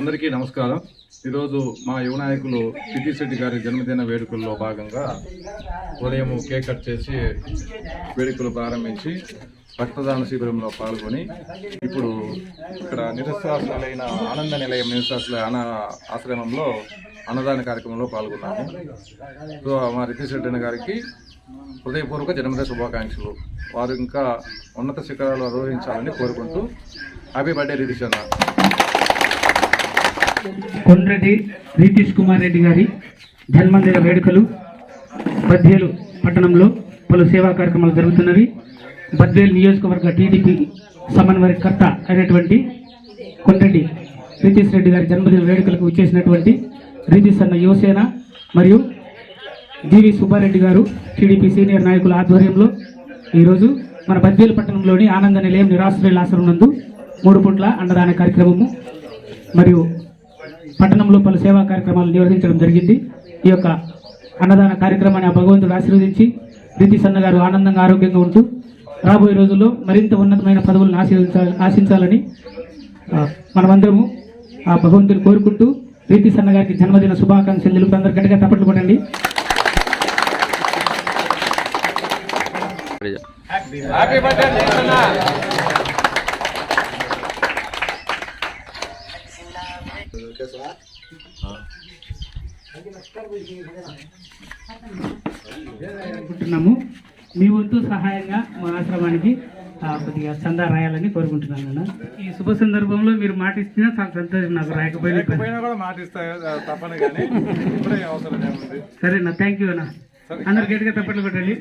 అందరికీ నమస్కారం. ఈరోజు మా యువ నాయకులు సిటీ రెడ్డి గారి జన్మదిన వేడుకల్లో భాగంగా ఉదయం కేక్ కట్ చేసి వేడుకలు ప్రారంభించి రక్తదాన శిబిరంలో పాల్గొని ఇప్పుడు ఇక్కడ నిరస్వాసులైన ఆనంద నిలయం నిరసాసుల అన ఆశ్రమంలో అన్నదాన కార్యక్రమంలో పాల్గొన్నాము. సో మా రితీష్ రెడ్డి గారికి హృదయపూర్వక జన్మదిన శుభాకాంక్షలు. వారు ఇంకా ఉన్నత శిఖరాలు అరోహించాలని కోరుకుంటూ హ్యాపీ బర్త్డే రితీష్ అన్న. కొండ్రెడ్డి రీతీష్ కుమార్ రెడ్డి గారి జన్మదిన వేడుకలు బద్వేలు పట్టణంలో పలు సేవా కార్యక్రమాలు జరుగుతున్నవి. బద్వేలు నియోజకవర్గ టీడీపీ సమన్వయకర్త అయినటువంటి కొండ్రెడ్డి రీతీష్ రెడ్డి గారి జన్మదిన వేడుకలకు వచ్చేసినటువంటి రీతీష్ అన్న యువసేన మరియు జీవి సుబ్బారెడ్డి గారు టీడీపీ సీనియర్ నాయకుల ఆధ్వర్యంలో ఈరోజు మన బద్వేలు పట్టణంలోని ఆనంద నిలయం నిరాశ్రయుల ఆశ్రమం నందు మూడు పుట్ల అన్నదాన కార్యక్రమము మరియు పట్టణంలో పలు సేవా కార్యక్రమాలు నిర్వహించడం జరిగింది. ఈ యొక్క అన్నదాన కార్యక్రమాన్ని ఆ భగవంతుడు ఆశీర్వదించి రీతి సన్నగారు ఆనందంగా ఆరోగ్యంగా ఉంటూ రాబోయే రోజుల్లో మరింత ఉన్నతమైన పదవులను ఆశీర్వించాలి ఆశించాలని మనమందరము ఆ భగవంతుని కోరుకుంటూ రీతి సన్నగారికి జన్మదిన శుభాకాంక్షలు తెలుపు అందరు గట్టిగా తప్పట్లు కొట్టండి. అనుకుంటున్నాము మీ వంతు సహాయంగా మా ఆశ్రమానికి కొద్దిగా చందా రాయాలని కోరుకుంటున్నాను అన్న ఈ శుభ సందర్భంలో మీరు మాట ఇచ్చినా చాలా సంతోషం నాకు రాయకపోయినా ఇబ్బంది. పోయినా కూడా మాటిస్తా తప్పని కానీ ఇప్పుడే అవసరం ఏముంది? సరే అన్న థ్యాంక్ యూ అన్న. అందరు గట్టిగా తప్పట్లు అన్న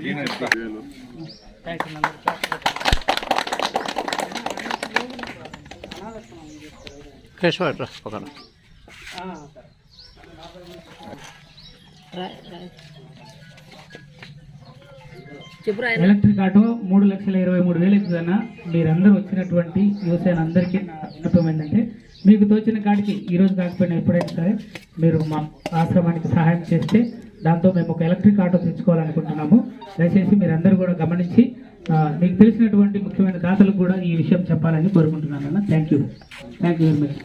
కేశవ పక్కన. ఎలక్ట్రిక్ ఆటో మూడు లక్షల ఇరవై మూడు వేలు ఎక్కుదన్న మీరందరూ వచ్చినటువంటి యువసేన అందరికీ నా విన్నపం ఏంటంటే మీకు తోచిన కాడికి ఈరోజు కాకపోయినా ఎప్పుడైనా సరే మీరు మా ఆశ్రమానికి సహాయం చేస్తే దాంతో మేము ఒక ఎలక్ట్రిక్ ఆటో తెచ్చుకోవాలనుకుంటున్నాము. దయచేసి మీరందరూ కూడా గమనించి మీకు తెలిసినటువంటి ముఖ్యమైన దాతలకు కూడా ఈ విషయం చెప్పాలని కోరుకుంటున్నాను అన్న. Thank you thank you very much